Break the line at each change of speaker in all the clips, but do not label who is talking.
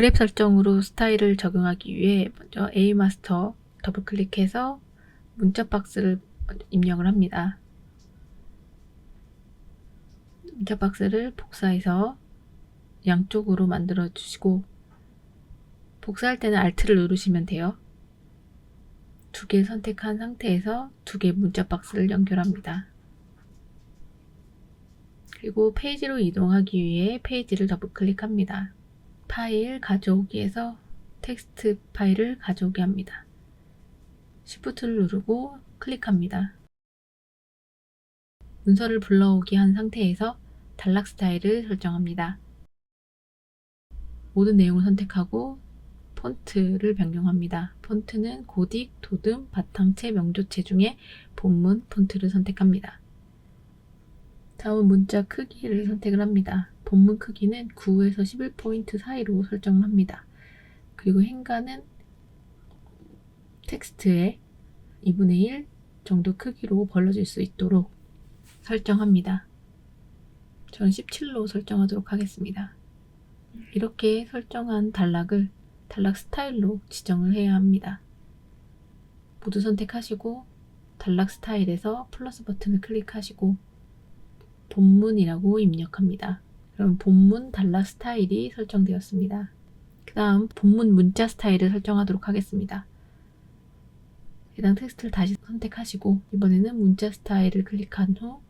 그랩 설정으로 스타일을 적용하기 위해 먼저 A 마스터 더블 클릭해서 문자 박스를 입력을 합니다. 문자 박스를 복사해서 양쪽으로 만들어 주시고 복사할 때는 Alt를 누르시면 돼요. 두 개 선택한 상태에서 두 개 문자 박스를 연결합니다. 그리고 페이지로 이동하기 위해 페이지를 더블 클릭합니다. 파일 가져오기에서 텍스트 파일을 가져오게 합니다. Shift를 누르고 클릭합니다. 문서를 불러오게 한 상태에서 단락 스타일을 설정합니다. 모든 내용을 선택하고 폰트를 변경합니다. 폰트는 고딕, 도듬, 바탕체, 명조체 중에 본문 폰트를 선택합니다. 다음 문자 크기를 선택을 합니다. 본문 크기는 9에서 11포인트 사이로 설정을 합니다. 그리고 행간은 텍스트의 2분의 1 정도 크기로 벌어질 수 있도록 설정합니다. 저는 17로 설정하도록 하겠습니다. 이렇게 설정한 단락을 단락 스타일로 지정을 해야 합니다. 모두 선택하시고 단락 스타일에서 플러스 버튼을 클릭하시고 본문이라고 입력합니다. 그럼 본문 단락 스타일이 설정되었습니다. 그 다음 본문 문자 스타일을 설정하도록 하겠습니다. 해당 텍스트를 다시 선택하시고 이번에는 문자 스타일을 클릭한 후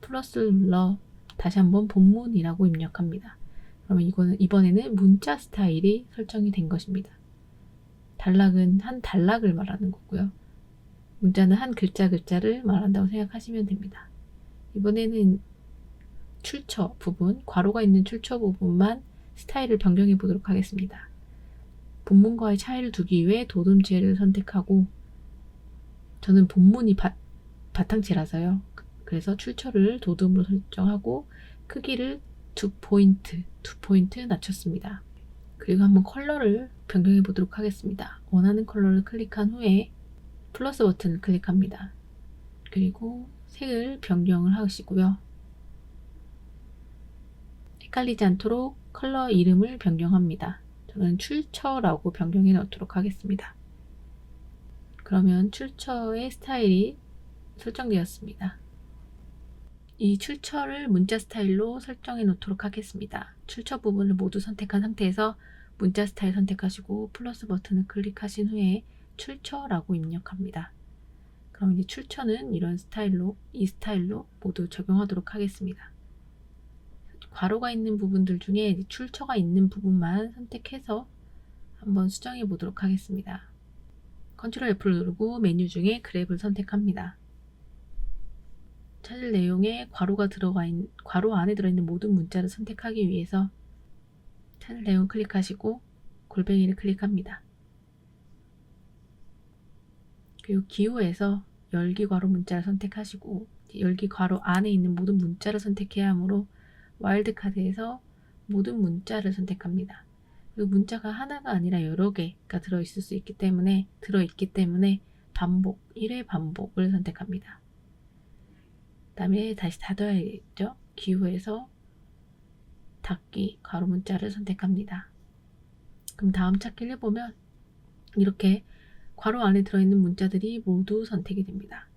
플러스를 눌러 다시 한번 본문이라고 입력합니다. 그러면 이거는 이번에는 문자 스타일이 설정이 된 것입니다. 단락은 한 단락을 말하는 거고요. 문자는 한 글자 글자를 말한다고 생각하시면 됩니다. 이번에는 출처 부분, 괄호가 있는 출처 부분만 스타일을 변경해 보도록 하겠습니다. 본문과의 차이를 두기 위해 도둠체를 선택하고 저는 본문이 바, 바탕체라서요. 그래서 출처를 도둠으로 설정하고 크기를 두 포인트, 두 포인트 낮췄습니다. 그리고 한번 컬러를 변경해 보도록 하겠습니다. 원하는 컬러를 클릭한 후에 플러스 버튼을 클릭합니다. 그리고 색을 변경을 하시고요. 헷갈리지 않도록 컬러 이름을 변경합니다. 저는 출처라고 변경해 놓도록 하겠습니다. 그러면 출처의 스타일이 설정되었습니다. 이 출처를 문자 스타일로 설정해 놓도록 하겠습니다. 출처 부분을 모두 선택한 상태에서 문자 스타일 선택하시고 플러스 버튼을 클릭하신 후에 출처라고 입력합니다. 그럼 이제 출처는 이런 스타일로 이 스타일로 모두 적용하도록 하겠습니다. 괄호가 있는 부분들 중에 출처가 있는 부분만 선택해서 한번 수정해 보도록 하겠습니다. 컨트롤 F를 누르고 메뉴 중에 그랩을 선택합니다. 찾을 내용에 괄호가 들어가 있는 괄호 안에 들어있는 모든 문자를 선택하기 위해서 찾을 내용 클릭하시고 골뱅이를 클릭합니다. 그리고 기호에서 열기 괄호 문자를 선택하시고 열기 괄호 안에 있는 모든 문자를 선택해야 하므로 와일드카드에서 모든 문자를 선택합니다. 그리고 문자가 하나가 아니라 여러 개가 들어있을 수 있기 때문에 들어있기 때문에 반복 1회 반복을 선택합니다. 그다음에 다시 닫아야겠죠. 기호에서 닫기 가로 문자를 선택합니다. 그럼 다음 찾기를 해보면 이렇게 괄호 안에 들어있는 문자들이 모두 선택이 됩니다.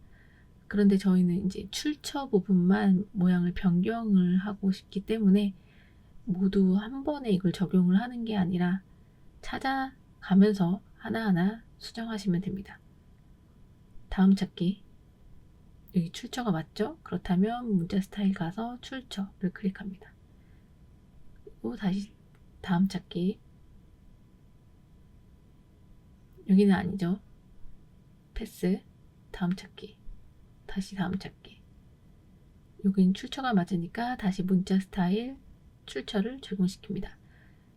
그런데 저희는 이제 출처 부분만 모양을 변경을 하고 싶기 때문에 모두 한 번에 이걸 적용을 하는 게 아니라 찾아가면서 하나하나 수정하시면 됩니다. 다음 찾기 여기 출처가 맞죠? 그렇다면 문자 스타일 가서 출처를 클릭합니다. 그리고 다시 다음 찾기 여기는 아니죠. 패스 다음 찾기 다시 다음 찾기 여기는 출처가 맞으니까 다시 문자 스타일 출처를 적용시킵니다.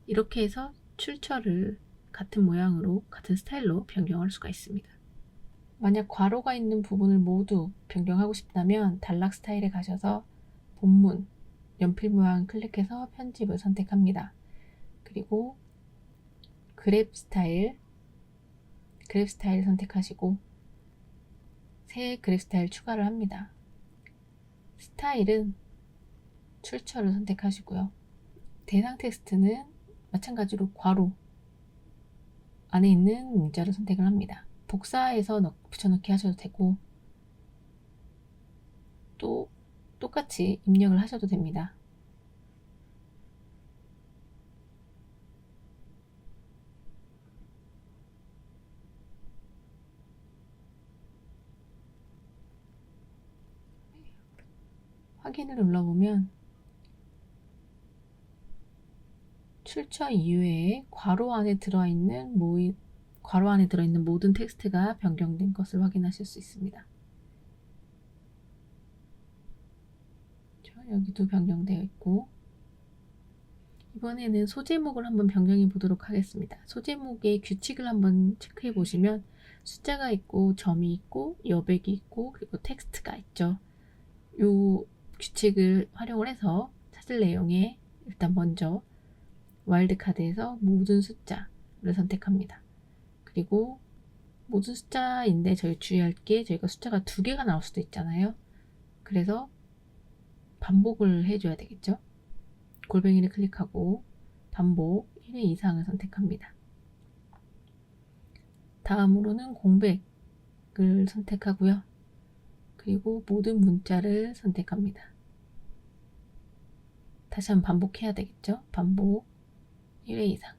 이렇게 해서 출처를 같은 모양으로 같은 스타일로 변경할 수가 있습니다. 만약 괄호가 있는 부분을 모두 변경하고 싶다면 단락 스타일에 가셔서 본문, 연필 모양 클릭해서 편집을 선택합니다. 그리고 그랩 스타일, 그랩 스타일 선택하시고 새 그랩 스타일 추가를 합니다. 스타일은 출처를 선택하시고요. 대상 텍스트는 마찬가지로 괄호 안에 있는 문자를 선택을 합니다. 복사해서 넣- 붙여넣기 하셔도 되고 또 똑같이 입력을 하셔도 됩니다. 확인을 눌러보면 출처 이후에 괄호 안에 들어있는 모이, 괄호 안에 들어있는 모든 텍스트가 변경된 것을 확인하실 수 있습니다. 저 여기도 변경되어 있고 이번에는 소제목을 한번 변경해 보도록 하겠습니다. 소제목의 규칙을 한번 체크해 보시면 숫자가 있고 점이 있고 여백이 있고 그리고 텍스트가 있죠. 요 규칙을 활용을 해서 찾을 내용에 일단 먼저 와일드카드에서 모든 숫자를 선택합니다. 그리고 모든 숫자인데 저희 주의할 게 저희가 숫자가 두 개가 나올 수도 있잖아요. 그래서 반복을 해줘야 되겠죠. 골뱅이를 클릭하고 반복 1회 이상을 선택합니다. 다음으로는 공백을 선택하고요. 그리고 모든 문자를 선택합니다. 다시 한번 반복해야 되겠죠? 반복 1회 이상.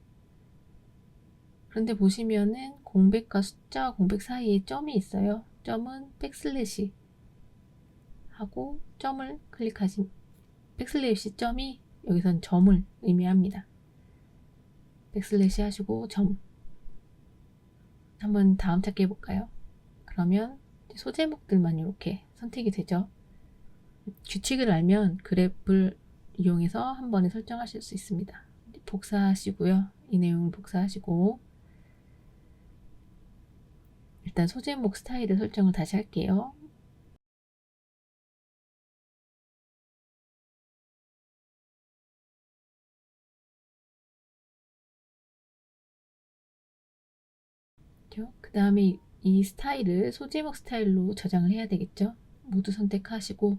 그런데 보시면은 공백과 숫자와 공백 사이에 점이 있어요. 점은 백슬래시 하고 점을 클릭하신 백슬래시 점이 여기선 점을 의미합니다. 백슬래시 하시고 점. 한번 다음 찾기 해볼까요? 그러면 소제목들만 이렇게 선택이 되죠. 규칙을 알면 그래프를 이용해서 한 번에 설정하실 수 있습니다. 복사하시고요. 이 내용을 복사하시고 일단 소제목 스타일을 설정을 다시 할게요. 그 다음에 이 스타일을 소제목 스타일로 저장을 해야 되겠죠. 모두 선택하시고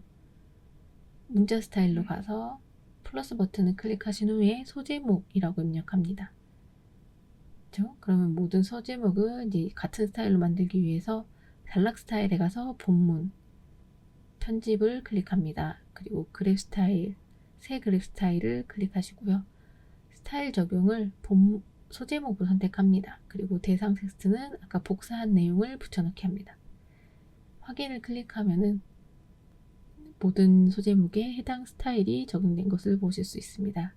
문자 스타일로 가서 플러스 버튼을 클릭하신 후에 소제목이라고 입력합니다. 그렇죠? 그러면 모든 소제목을 이제 같은 스타일로 만들기 위해서 단락 스타일에 가서 본문 편집을 클릭합니다. 그리고 그래프 스타일 새 그래프 스타일을 클릭하시고요. 스타일 적용을 본 소제목을 선택합니다. 그리고 대상 텍스트는 아까 복사한 내용을 붙여넣기 합니다. 확인을 클릭하면은 모든 소제목에 해당 스타일이 적용된 것을 보실 수 있습니다.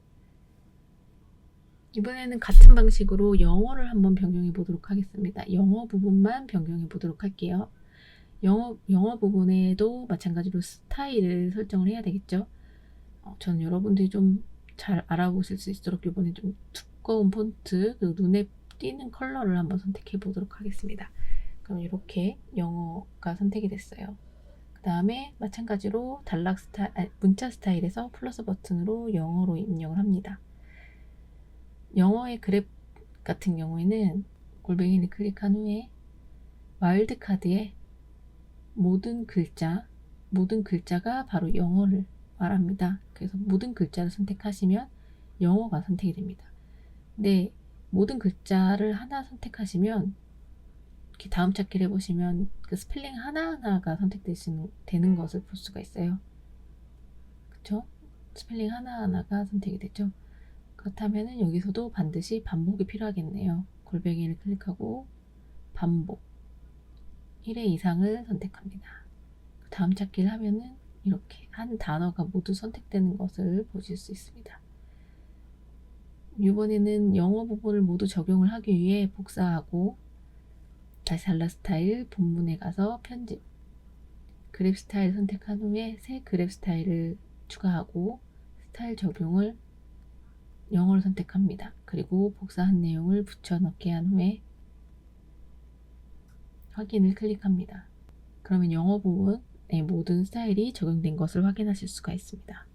이번에는 같은 방식으로 영어를 한번 변경해 보도록 하겠습니다. 영어 부분만 변경해 보도록 할게요. 영어, 영어 부분에도 마찬가지로 스타일을 설정을 해야 되겠죠. 어, 전 여러분들이 좀 잘 알아보실 수 있도록 이번에 좀 두꺼운 폰트, 그 눈에 띄는 컬러를 한번 선택해 보도록 하겠습니다. 그럼 이렇게 영어가 선택이 됐어요. 그 다음에 마찬가지로 단락 스타일, 아니, 문자 스타일에서 플러스 버튼으로 영어로 입력을 합니다. 영어의 그래프 같은 경우에는 골뱅이를 클릭한 후에 와일드카드에 모든 글자, 모든 글자가 바로 영어를 말합니다. 그래서 모든 글자를 선택하시면 영어가 선택이 됩니다. 네, 모든 글자를 하나 선택하시면 이렇게 다음 찾기를 해보시면 그 스펠링 하나하나가 선택되시는 되는 것을 볼 수가 있어요. 그쵸? 스펠링 하나하나가 선택이 되죠. 그렇다면 여기서도 반드시 반복이 필요하겠네요. 골뱅이를 클릭하고 반복 1회 이상을 선택합니다. 다음 찾기를 하면은 이렇게 한 단어가 모두 선택되는 것을 보실 수 있습니다. 이번에는 영어 부분을 모두 적용을 하기 위해 복사하고 다시 달라 스타일 본문에 가서 편집 그래프 스타일 선택한 후에 새 그래프 스타일을 추가하고 스타일 적용을 영어를 선택합니다. 그리고 복사한 내용을 붙여넣기 한 후에 확인을 클릭합니다. 그러면 영어 부분의 모든 스타일이 적용된 것을 확인하실 수가 있습니다.